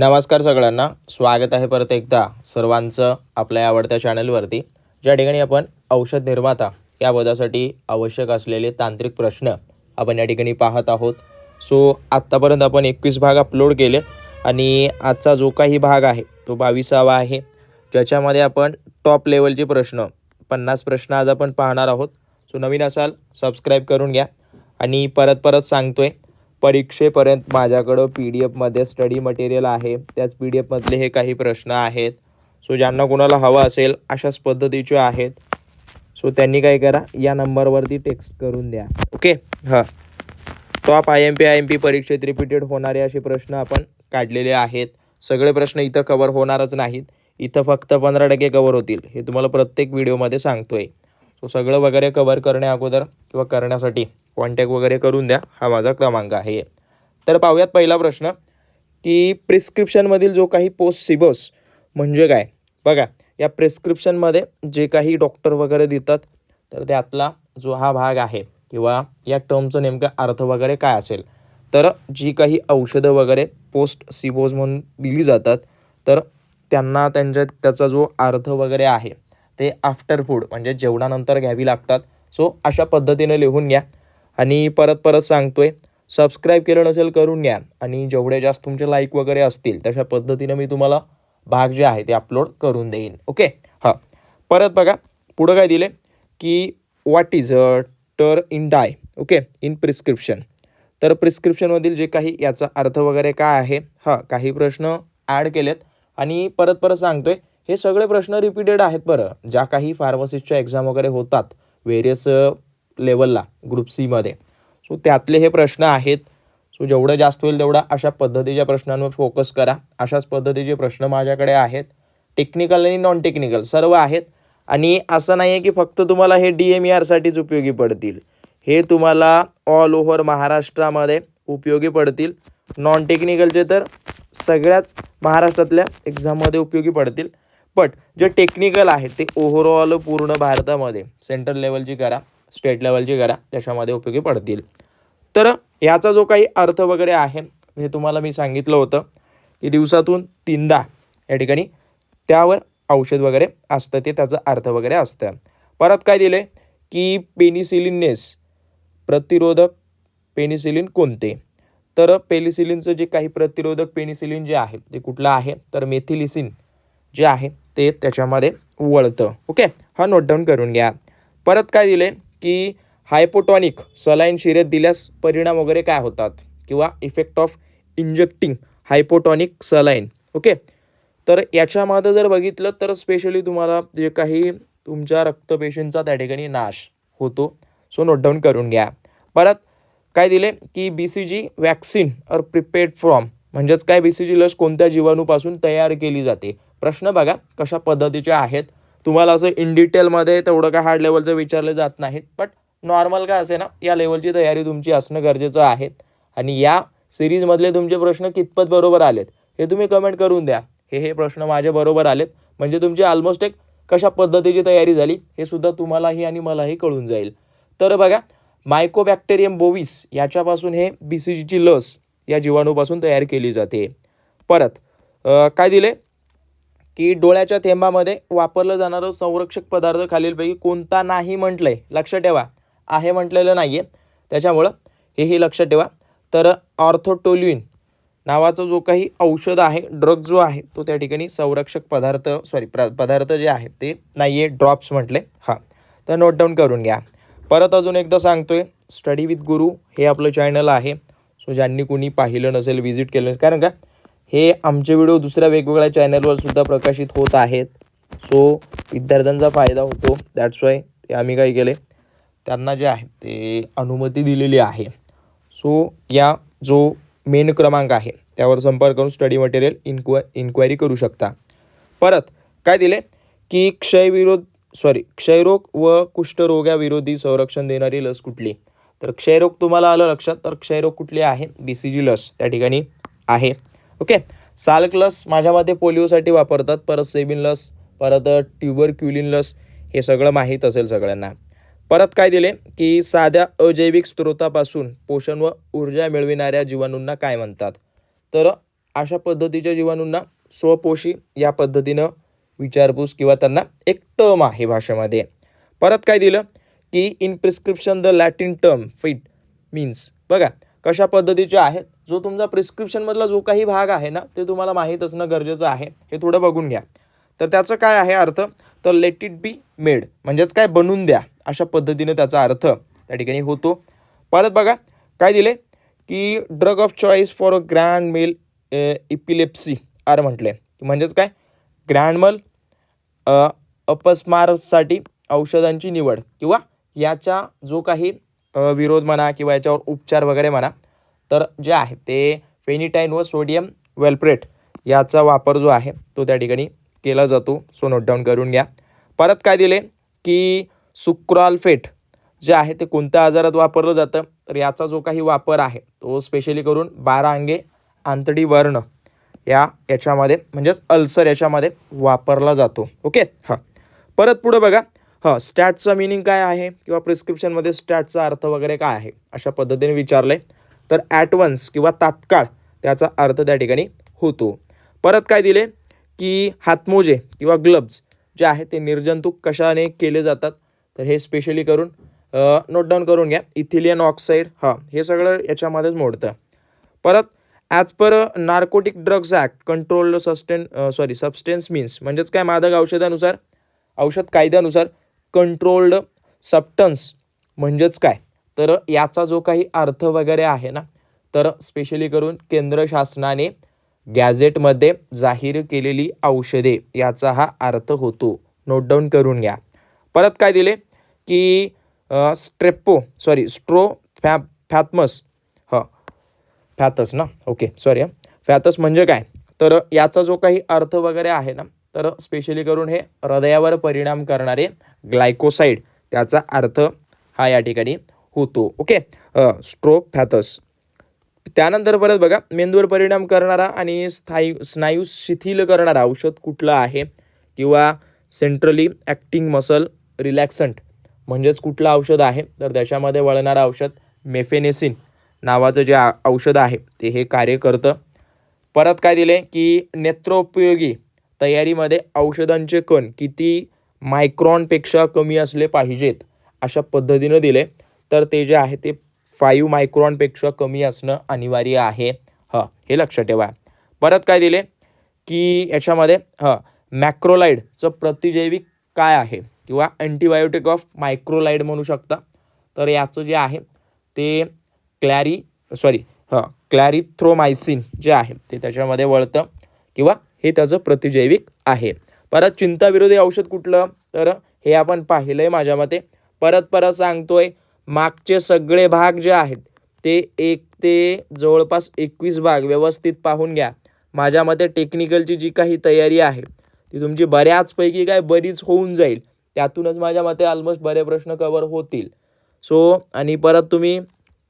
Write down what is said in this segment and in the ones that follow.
नमस्कार सगळ्यांना. स्वागत आहे परत एकदा सर्वांचं आपल्या आवडत्या चॅनलवरती ज्या ठिकाणी आपण औषध निर्माता या पदासाठी आवश्यक असलेले तांत्रिक प्रश्न आपण या ठिकाणी पाहत आहोत. सो आत्तापर्यंत आपण एकवीस भाग अपलोड केले आणि आजचा जो काही भाग आहे तो बावीसावा आहे. ज्याच्यामध्ये आपण टॉप लेवलचे प्रश्न पन्नास प्रश्न आज आपण पाहणार आहोत. सो नवीन असाल सबस्क्राईब करून घ्या. आणि परत परत सांगतो आहे परीक्षेपर्यंत माझ्याकडं पी डी एफमध्ये स्टडी मटेरियल आहे. त्याच पी डी एफमधले हे काही प्रश्न आहेत. सो ज्यांना कोणाला हवं असेल अशाच पद्धतीचे आहेत. सो त्यांनी काय करा या नंबरवरती टेक्स्ट करून द्या. ओके? हां. Top I M P I M P परीक्षेत रिपीटेड होणारे असे प्रश्न आपण काढलेले आहेत. सगळे प्रश्न इथं कवर होणारच नाहीत. इथं फक्त पंधरा टक्के कवर होतील. हे तुम्हाला प्रत्येक व्हिडिओमध्ये सांगतोय. सो सगळं वगैरे कवर करण्या अगोदर किंवा करण्यासाठी कॉन्टॅक्ट वगैरे करून द्या. हा माझा क्रमांक आहे. तर पाहूयात पहिला प्रश्न की प्रिस्क्रिप्शनमधील जो काही पोस्ट सिबस म्हणजे काय? बघा या प्रिस्क्रिप्शनमध्ये जे काही डॉक्टर वगैरे देतात तर त्यातला जो हा भाग आहे किंवा या टर्मचं नेमकं अर्थ वगैरे काय असेल? तर जी काही औषधं वगैरे पोस्ट सिबोज म्हणून दिली जातात तर त्यांना त्यांच्या त्याचा जो अर्थ वगैरे आहे ते आफ्टर फूड म्हणजे जेवणानंतर घ्यावी लागतात. सो अशा पद्धतीने लिहून घ्या. आणि परत परत सांगतोय सबस्क्राईब केलं नसेल करून घ्या. आणि जेवढे जास्त तुमचे लाईक वगैरे असतील तशा पद्धतीनं मी तुम्हाला भाग जे आहे ते अपलोड करून देईन. ओके हां. परत बघा पुढं काय दिले की what is a ter in die okay in prescription तर प्रिस्क्रिप्शनमधील जे काही याचा अर्थ वगैरे काय आहे? हां काही प्रश्न ॲड केलेत. आणि परत परत सांगतोय हे सगळे प्रश्न रिपीटेड आहेत बरं. ज्या काही फार्मसिस्टच्या एक्झाम वगैरे होतात वेरियस लेवलला ग्रुप सीमध्ये सो त्यातले हे प्रश्न आहेत. सो जेवढं जास्त होईल तेवढा अशा पद्धतीच्या प्रश्नांवर फोकस करा. अशाच पद्धतीचे प्रश्न माझ्याकडे आहेत. टेक्निकल आणि नॉन टेक्निकल सर्व आहेत. आणि असं नाही आहे की फक्त तुम्हाला हे डी एम ई आरसाठीच उपयोगी पडतील. हे तुम्हाला ऑल ओव्हर महाराष्ट्रामध्ये उपयोगी पडतील. नॉन टेक्निकलचे तर सगळ्याच महाराष्ट्रातल्या एक्झाममध्ये उपयोगी पडतील. बट जे टेक्निकल आहे ते ओव्हरऑल पूर्ण भारतामध्ये सेंट्रल लेवलची करा स्टेट लेवलची करा त्याच्यामध्ये उपयोगी पडतील. तर याचा जो काही अर्थ वगैरे आहे हे तुम्हाला मी सांगितलं होतं की दिवसातून तीनदा या ठिकाणी त्यावर औषध वगैरे असतं ते त्याचा अर्थ वगैरे असतं. परत काय दिले की पेनिसिलिननेस प्रतिरोधक पेनिसिलिन कोणते? तर पेनिसिलिनचं जे काही प्रतिरोधक पेनिसिलिन जे आहे ते कुठलं आहे? तर मेथिलिसिन जे आहे ते त्याच्यामध्ये वळतं. ओके हा नोट डाऊन करून घ्या. परत काय दिले? की हायपोटॉनिक सलाईन शिरेत दिल्यास परिणाम वगैरे काय होतात? किंवा effect of injecting hypotonic saline okay तर याच्यामध्ये जर बघितलं तर स्पेशली तुम्हाला जे काही तुमच्या रक्तपेशींचा त्या ठिकाणी नाश होतो. सो नोट डाऊन करून घ्या. परत काय दिले? की बी सी जी वॅक्सिन और प्रिपेड फ्रॉम म्हणजेच काय बी सी जी लस कोणत्या जीवाणूपासून तयार केली जाते? प्रश्न बघा कशा पद्धतीचे आहेत? तुम्हाला असं इन डिटेलमध्ये तेवढं काय हार्ड लेवलचं विचारलं जात नाहीत बट नॉर्मल काय असे ना या लेवलची तयारी तुमची असणं गरजेचं आहे. आणि या सिरीजमधले तुमचे प्रश्न कितपत बरोबर आलेत हे तुम्ही कमेंट करून द्या. हे हे प्रश्न माझे बरोबर आलेत. म्हणजे तुमची ऑलमोस्ट एक कशा पद्धतीची तयारी झाली हे सुद्धा तुम्हालाही आणि मलाही कळून जाईल. तर बघा मायकोबॅक्टेरियम बोविस याच्यापासून हे बी सी जीची लस या जीवाणूपासून तयार केली जाते. परत काय दिले? की डोळ्याच्या थेंबामध्ये वापरलं जाणारं संरक्षक पदार्थ खालीलपैकी कोणता नाही म्हटलंय? लक्षात ठेवा. आहे म्हटलेलं नाही आहे त्याच्यामुळं हेही लक्षात ठेवा. तर ऑर्थोटोल्युइन नावाचं जो काही औषध आहे ड्रग जो आहे तो त्या ठिकाणी संरक्षक पदार्थ सॉरी प्र पदार्थ जे आहे ते नाही आहे ड्रॉप्स म्हटले. हां. तर नोट डाऊन करून घ्या. परत अजून एकदा सांगतोय स्टडी विथ गुरु हे आपलं चॅनल आहे. सो ज्यांनी कुणी पाहिलं नसेल व्हिजिट केलं नसेल. कारण का हे आमचे व्हिडिओ दुसऱ्या वेगवेगळ्या चॅनलवर सुद्धा प्रकाशित होत आहेत. सो विद्यार्थ्यांचा फायदा होतो. दॅट्स वाय ते आम्ही काय केले त्यांना जे आहे ते अनुमती दिलेली आहे. सो या जो मेन क्रमांक आहे त्यावर संपर्क करून स्टडी मटेरियल इन्क्वाय इन्क्वायरी करू शकता. परत काय दिले की क्षयविरोध सॉरी क्षयरोग व कुष्ठरोगाविरोधी संरक्षण देणारी लस कुठली? तर क्षयरोग तुम्हाला आलं लक्षात तर क्षयरोग कुठली आहे बी सी जी लस त्या ठिकाणी आहे. ओके? साल्क लस माझ्यामध्ये पोलिओसाठी वापरतात परत सेबिन लस परत ट्युबर क्युलिन लस हे सगळं माहीत असेल सगळ्यांना. परत काय दिले? की साध्या अजैविक स्रोतापासून पोषण व ऊर्जा मिळविणाऱ्या जीवाणूंना काय म्हणतात? तर अशा पद्धतीच्या जीवाणूंना स्वपोषी या पद्धतीनं विचारपूस किंवा त्यांना एक टर्म आहे भाषेमध्ये. परत काय दिलं? की in prescription the Latin term fit means बघा कशा पद्धतीचे आहेत? जो तुमचा प्रिस्क्रिप्शनमधला जो काही भाग आहे ना ते तुम्हाला माहीत असणं गरजेचं आहे. हे थोडं बघून घ्या. तर त्याचं काय आहे अर्थ? तर लेट इट बी मेड म्हणजेच काय? बनवून द्या. अशा पद्धतीने त्याचा अर्थ त्या ठिकाणी होतो. परत बघा काय दिले? की drug of choice for a grand mal epilepsy are म्हटले. म्हणजेच काय? ग्रँडमल अपस्मारसाठी औषधांची निवड किंवा याचा जो काही विरोध म्हणा किंवा याच्यावर उपचार वगैरे म्हणा तर जे आहे ते फेनिटाईन व सोडियम वेल्प्रेट याचा वापर जो आहे तो त्या ठिकाणी केला जातो. सो नोट डाऊन करून घ्या. परत काय दिले की सुक्रॉल्फेट जे आहे ते कोणत्या आजारात वापरलं जातं? तर याचा जो काही वापर आहे तो स्पेशली करून बारा अंगे आंतडी वर्ण या याच्यामध्ये म्हणजेच अल्सर याच्यामध्ये वापरला जातो. ओके हां. परत पुढं बघा. हां स्टॅटचा मिनिंग काय आहे? किंवा प्रिस्क्रिप्शनमध्ये स्टॅटचा अर्थ वगैरे काय आहे? अशा पद्धतीने विचारलं आहे तर ॲट वन्स किंवा तात्काळ त्याचा अर्थ त्या ठिकाणी होतो. परत काय दिले? की हातमोजे किंवा ग्लब्ज जे आहे ते निर्जंतुक कशाने केले जातात? तर हे स्पेशली करून नोट डाऊन करून घ्या. इथिलियन ऑक्साईड हां हे सगळं याच्यामध्येच मोडतं. परत as per narcotic drugs act controlled sustain sorry substance means म्हणजेच काय? मादक औषधानुसार औषध कायद्यानुसार कंट्रोल्ड सबटन्स म्हणजेच काय? तर याचा जो काही अर्थ वगैरे आहे ना तर स्पेशली करून केंद्र शासनाने गॅझेटमध्ये जाहीर केलेली औषधे याचा हा अर्थ होतो. नोट डाऊन करून घ्या. परत काय दिले? की स्ट्रेप्पो सॉरी स्ट्रो फॅ फॅथमस ह फॅथस ना? ओके सॉरी फॅथस म्हणजे काय? तर याचा जो काही अर्थ वगैरे आहे ना तर स्पेशली करून हे हृदयावर परिणाम करणारे ग्लायकोसाईड त्याचा अर्थ हा या ठिकाणी होतो. ओके? स्ट्रोफॅथस त्यानंतर परत बघा मेंदूवर परिणाम करणारा आणि स्थायू स्नायू शिथिल करणारा औषध कुठलं आहे? किंवा सेंट्रली ॲक्टिंग मसल रिलॅक्संट म्हणजेच कुठलं औषध आहे? तर त्याच्यामध्ये वळणारं औषध मेफेनेसिन नावाचं जे औषध आहे ते हे कार्य करतं. परत काय दिले की नेत्रोपयोगी तयारीमध्ये औषधांचे कण किती मायक्रॉनपेक्षा कमी असले पाहिजेत अशा पद्धतीनं दिले. तर ते जे आहे ते फाईव्ह मायक्रॉनपेक्षा कमी असणं अनिवार्य आहे. ह हे लक्षात ठेवा. परत काय दिले? की याच्यामध्ये ह मॅक्रोलाईडचं प्रतिजैविक काय आहे? किंवा अँटीबायोटिक ऑफ मायक्रोलाईड म्हणू शकता. तर याचं जे आहे ते क्लॅरी सॉरी ह क्लॅरिथ्रोमायसिन जे आहे ते त्याच्यामध्ये वळतं. किंवा हे त्याचं प्रतिजैविक आहे. परत चिंताविरोधी औषध कुठलं? तर हे आपण पाहिलं आहे माझ्या मते. परत परत सांगतोय मागचे सगळे भाग जे आहेत ते एक ते जवळपास एकवीस भाग व्यवस्थित पाहून घ्या. माझ्या मते टेक्निकलची जी काही तयारी आहे ती तुमची बऱ्याचपैकी काय बरीच होऊन जाईल. त्यातूनच माझ्या मते ऑलमोस्ट बरे प्रश्न कवर होतील. सो आणि परत तुम्ही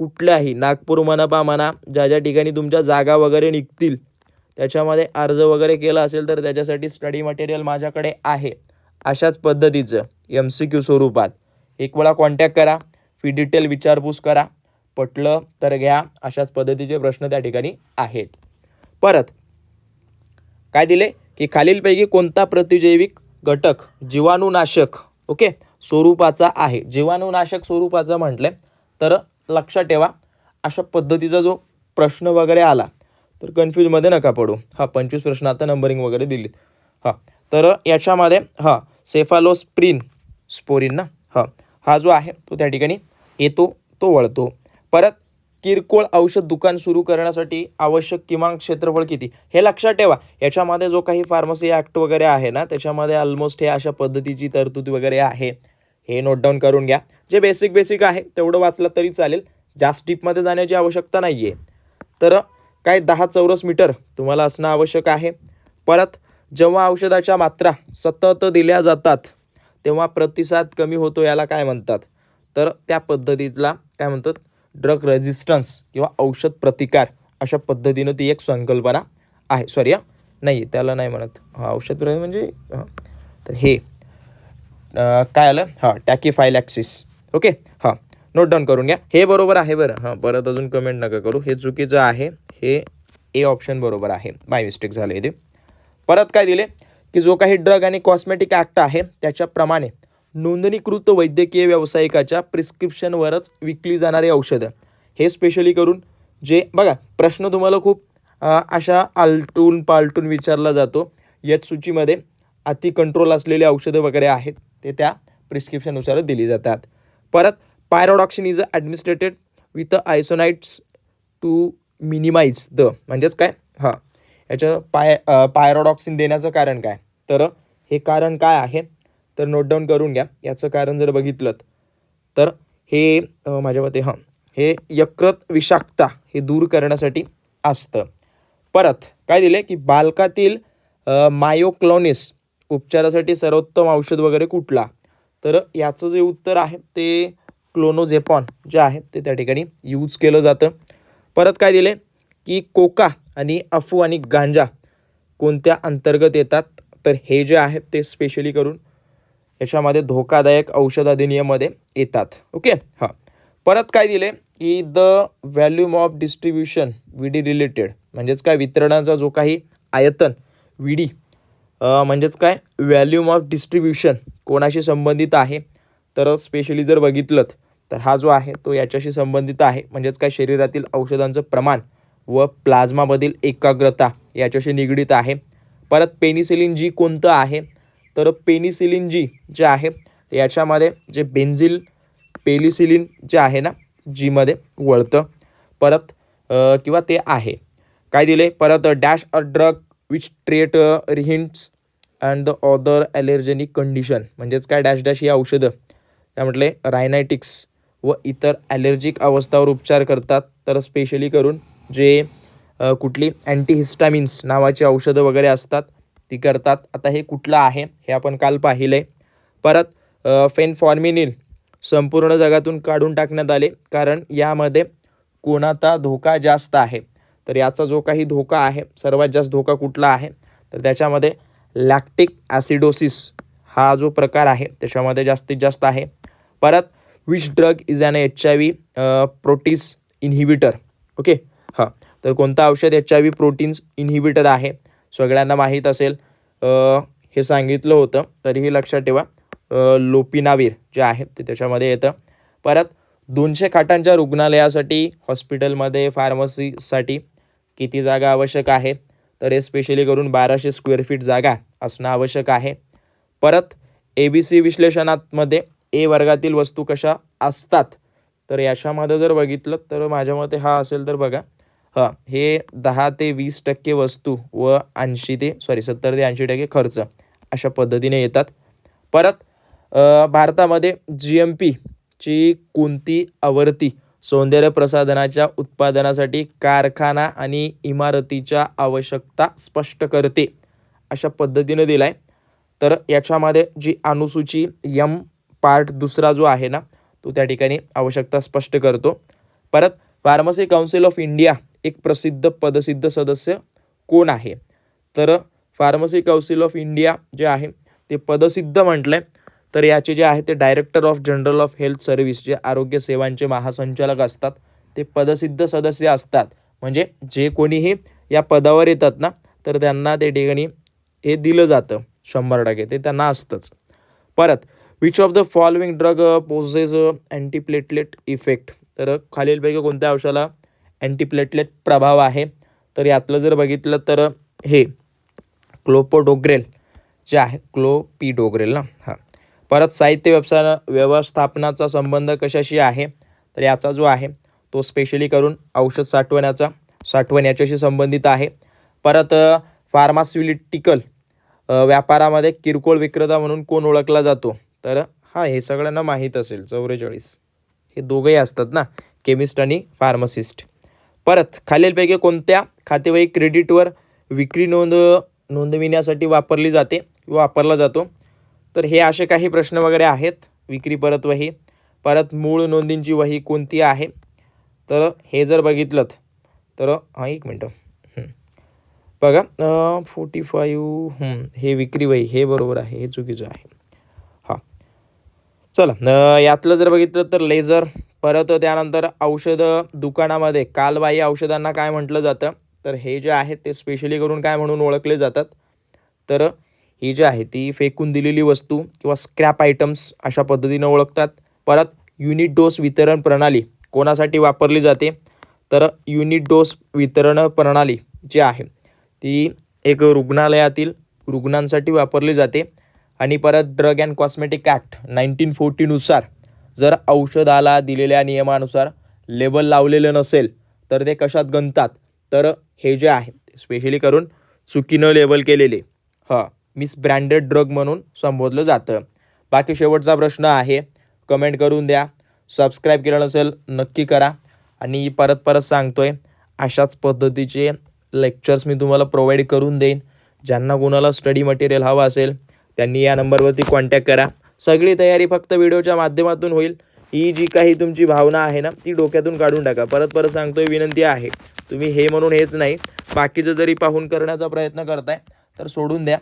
कुठल्याही नागपूर मनपा म्हणा ज्या ज्या ठिकाणी तुमच्या जागा वगैरे निघतील त्याच्यामध्ये अर्ज वगैरे केला असेल तर त्याच्यासाठी स्टडी मटेरियल माझ्याकडे आहे. अशाच पद्धतीचं एम सी क्यू स्वरूपात. एक वेळा कॉन्टॅक्ट करा फी डिटेल विचारपूस करा पटलं तर घ्या अशाच पद्धतीचे प्रश्न त्या ठिकाणी आहेत. परत काय दिले? की खालीलपैकी कोणता प्रतिजैविक घटक जीवाणूनाशक ओके स्वरूपाचा आहे. जीवाणूनाशक स्वरूपाचा म्हटलं तर लक्षात ठेवा अशा पद्धतीचा जो प्रश्न वगैरे आला तर कन्फ्यूजमध्ये नका पडू. हा पंचवीस प्रश्न आता नंबरिंग वगैरे दिलीत. हां तर याच्यामध्ये हां सेफालोस्प्रिन स्पोरिन ना? हां हा जो आहे तो त्या ठिकाणी येतो तो वळतो. परत किरकोळ औषध दुकान सुरू करण्यासाठी आवश्यक किमान क्षेत्रफळ किती? हे लक्षात ठेवा. याच्यामध्ये जो काही फार्मसी ॲक्ट वगैरे आहे ना त्याच्यामध्ये ऑलमोस्ट हे अशा पद्धतीची तरतूद वगैरे आहे. हे नोट डाऊन करून घ्या. जे बेसिक बेसिक आहे तेवढं वाचलं तरी चालेल. जास्त डीपमध्ये जाण्याची आवश्यकता नाही आहे तर काय दहा चौरस मीटर तुम्हाला असणं आवश्यक आहे. परत जेव्हा औषधाच्या मात्रा सतत दिल्या जातात तेव्हा प्रतिसाद कमी होतो याला काय म्हणतात? तर त्या पद्धतीतला काय म्हणतात? ड्रग रेझिस्टन्स किंवा औषध प्रतिकार अशा पद्धतीनं ती एक संकल्पना आहे. सॉरी हा. नाही त्याला नाही म्हणत. हां औषध प्रति म्हणजे हां. तर हे काय आलं? हां टॅकीफायलॅक्सिस ओके हां. नोट डाऊन करून घ्या. हे बरोबर आहे बरं. हां परत अजून कमेंट नका करू. हे चुकीचं आहे. हे ए ऑप्शन बरोबर आहे. बाय मिस्टेक झालं इथे परत काय दिले? की जो काही ड्रग आणि कॉस्मेटिक ॲक्ट आहे त्याच्याप्रमाणे नोंदणीकृत वैद्यकीय व्यावसायिकाच्या प्रिस्क्रिप्शनवरच विकली जाणारी औषधं. हे स्पेशली करून जे बघा प्रश्न तुम्हाला खूप अशा आलटून पालटून विचारला जातो. याच सूचीमध्ये अति कंट्रोल असलेले औषधं वगैरे आहेत ते त्या प्रिस्क्रिप्शननुसारच दिली जातात. परत pyridoxine is administered with isoniazid to minimise the म्हणजेच काय? हां. याचं पाय पायरोडॉक्सिन देण्याचं कारण काय? तर हे कारण काय आहे? तर नोट डाऊन करून घ्या. याचं कारण जर बघितलं तर हे माझ्या मते हां. हे यकृत विषाक्तता हे दूर करण्यासाठी असतं. परत काय दिले की बालकातील मायोक्लॉनिस मायोक्लोनिस उपचारासाठी सर्वोत्तम औषध वगैरे कुठला? तर याचं जे उत्तर आहे ते क्लोनोझेपॉन जे आहे ते त्या ठिकाणी यूज केलं जातं. परत काय दिले? की कोका आणि अफू आणि गांजा कोणत्या अंतर्गत येतात? तर हे जे आहेत ते स्पेशली करून याच्यामध्ये धोकादायक औषध अधिनियममध्ये येतात. ओके हां. परत काय दिले? की the volume of distribution VD related म्हणजेच काय? वितरणाचा जो काही आयतन व्ही डी म्हणजेच काय? व्हॅल्यूम ऑफ डिस्ट्रीब्युशन कोणाशी संबंधित आहे? तर स्पेशली जर बघितलं तर हा जो आहे तो याच्याशी संबंधित आहे. म्हणजेच काय शरीरातील औषधांचं प्रमाण व प्लाझ्मामधील एकाग्रता याच्याशी निगडीत आहे. परत पेनिसिलिन जी कोणतं आहे? तर पेनिसिलिन जी जे आहे याच्यामध्ये जे बेन्झिल पेलिसिलिन जे आहे ना जीमध्ये वळतं. परत किंवा ते आहे. काय दिले परत dash a drug which treat rhinitis and the other allergenic condition म्हणजेच काय डॅश डॅश ही औषधं. काय म्हटले रायनायटिक्स व इतर ॲलर्जिक अवस्थावर उपचार करतात. तर स्पेशली करून जे कुठली अँटीहिस्टामिन्स नावाची औषधं वगैरे असतात ती करतात. आता हे कुठलं आहे हे आपण काल पाहिलं. आहे परत फेनफॉर्मिनिन संपूर्ण जगातून काढून टाकण्यात आले. कारण यामध्ये कोणाचा धोका जास्त आहे. तर याचा जो काही धोका आहे सर्वात जास्त धोका कुठला आहे तर त्याच्यामध्ये लॅक्टिक ॲसिडोसिस हा जो प्रकार आहे त्याच्यामध्ये जास्तीत जास्त आहे. परत which drug is an H I V protease inhibitor okay हां. तर कोणतं औषध H I V proteins inhibitor आहे? सगळ्यांना माहीत असेल. हे सांगितलं होतं. तरीही लक्षात ठेवा. लोपिनावीर जे आहे ते त्याच्यामध्ये येतं. परत दोनशे खाटांच्या रुग्णालयासाठी हॉस्पिटलमध्ये फार्मसीसाठी किती जागा आवश्यक आहे? तर हे स्पेशली करून बाराशे स्क्वेअर फीट जागा असणं आवश्यक आहे. परत ए बी सी विश्लेषणामध्ये ए वर्गातील वस्तू कशा असतात? तर याच्यामध्ये जर बघितलं तर माझ्या मते हा असेल तर बघा. हां हे दहा ते वीस टक्के वस्तू व ऐंशी ते सॉरी सत्तर ते ऐंशी टक्के खर्च अशा पद्धतीने येतात. परत भारतामध्ये जी एम पीची कोणती आवर्ती सौंदर्य प्रसाधनाच्या उत्पादनासाठी कारखाना आणि इमारतीच्या आवश्यकता स्पष्ट करते अशा पद्धतीनं दिला आहे तर याच्यामध्ये जी अनुसूची यम पार्ट दुसरा जो आहे ना तो त्या ठिकाणी आवश्यकता स्पष्ट करतो. परत फार्मसी काउन्सिल ऑफ इंडिया एक प्रसिद्ध पदसिद्ध सदस्य कोण आहे? तर फार्मसी काउन्सिल ऑफ इंडिया जे आहे ते पदसिद्ध म्हटलं आहे तर याचे जे आहे ते director of general of health service जे आरोग्य सेवांचे महासंचालक असतात ते पदसिद्ध सदस्य असतात. म्हणजे जे कोणीही या पदावर येतात ना तर त्यांना ते ठिकाणी हे दिलं जातं. शंभर टक्के ते त्यांना असतंच. परत which of the following drug poses antiplatelet effect तर uh, खालीलपैकी कोणत्या औषधाला अँटीप्लेटलेट प्रभाव आहे? तर यातलं जर बघितलं तर uh, हे क्लोपोडोग्रेल जे आहे क्लोपिडोग्रेल ना? हां. परत साहित्य व्यवसाय व्यवस्थापनाचा संबंध कशाशी आहे? तर याचा जो आहे तो स्पेशली करून औषध साठवण्याचा साठवण याच्याशी संबंधित आहे. परत uh, फार्मास्युलिटिकल व्यापारामध्ये किरकोळ विक्रेता म्हणून कोण ओळखला जातो? तर हां हे सगळ्यांना माहीत असेल चौवेचाळीस. हे दोघंही असतात ना केमिस्ट आणि फार्मसिस्ट. परत खालीलपैकी कोणत्या खातेवही क्रेडिटवर विक्री नोंद नोंदविण्यासाठी वापरली जाते वापरला जातो? तर हे असे काही प्रश्न वगैरे आहेत विक्री परत वही. परत मूळ नोंदींची वही कोणती आहे? तर हे जर बघितलं तर हां एक मिनटं. बघा फोर्टी फाईव्ह हे विक्री वही हे बरोबर आहे हे चुकीचं आहे. चला यातलं जर बघितलं तर लेझर परत त्यानंतर औषधं दुकानामध्ये. कालबाह्य औषधांना काय म्हटलं जातं? तर हे जे आहेत ते स्पेशली करून काय म्हणून ओळखले जातात? तर ही जी आहे ती फेकून दिलेली वस्तू किंवा स्क्रॅप आयटम्स अशा पद्धतीनं ओळखतात. परत युनिट डोस वितरण प्रणाली कोणासाठी वापरली जाते? तर युनिट डोस वितरण प्रणाली जी आहे ती एक रुग्णालयातील रुग्णांसाठी वापरली जाते. आणि परत drug and cosmetic act nineteen फोर्टीनुसार जर औषधाला दिलेल्या नियमानुसार लेबल लावलेलं नसेल तर ते कशात गणतात? तर हे जे आहे स्पेशली करून चुकीनं लेबल केलेले. हां मिस ब्रँडेड ड्रग म्हणून संबोधलं जातं. बाकी शेवटचा प्रश्न आहे कमेंट करून द्या. सबस्क्राईब केलं नसेल नक्की करा. आणि परत परत सांगतो आहे अशाच पद्धतीचे लेक्चर्स मी तुम्हाला प्रोव्हाइड करून देईन. ज्यांना कोणाला स्टडी मटेरियल हवं असेल त्यांनी या नंबरवरती कॉन्टॅक्ट करा. सगळी तयारी फक्त व्हिडिओच्या माध्यमातून होईल. ही जी काही तुमची भावना आहे ना ती डोक्यातून काढून टाका. परत परत सांगतोय विनंती आहे. तुम्ही हे म्हणून हेच नाही बाकीचं जरी पाहून करण्याचा प्रयत्न करताय तर सोडून द्या.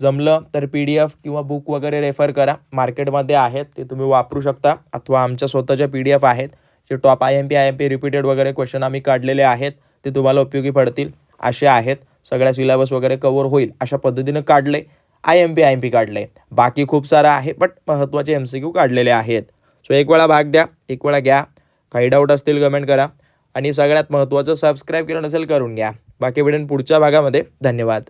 जमलं तर पी डी एफ किंवा बुक वगैरे रेफर करा. मार्केटमध्ये आहेत ते तुम्ही वापरू शकता. अथवा आमच्या स्वतःच्या पी डी एफ आहेत. जे top I M P I M P repeated वगैरे क्वेश्चन आम्ही काढलेले आहेत ते तुम्हाला उपयोगी पडतील. असे आहेत. सगळ्या सिलेबस वगैरे कवर होईल. अशा पद्धतीनं काढले I M P I M P काढले बाकी खूप सारं आहे बट महत्त्वाचे एम सी क्यू काढलेले आहेत. सो एक वेळा भाग द्या एक वेळा घ्या. काही डाऊट असतील कमेंट करा. आणि सगळ्यात महत्त्वाचं सबस्क्राईब केलं नसेल करून घ्या. बाकी भेटेन पुढच्या भागामध्ये. धन्यवाद.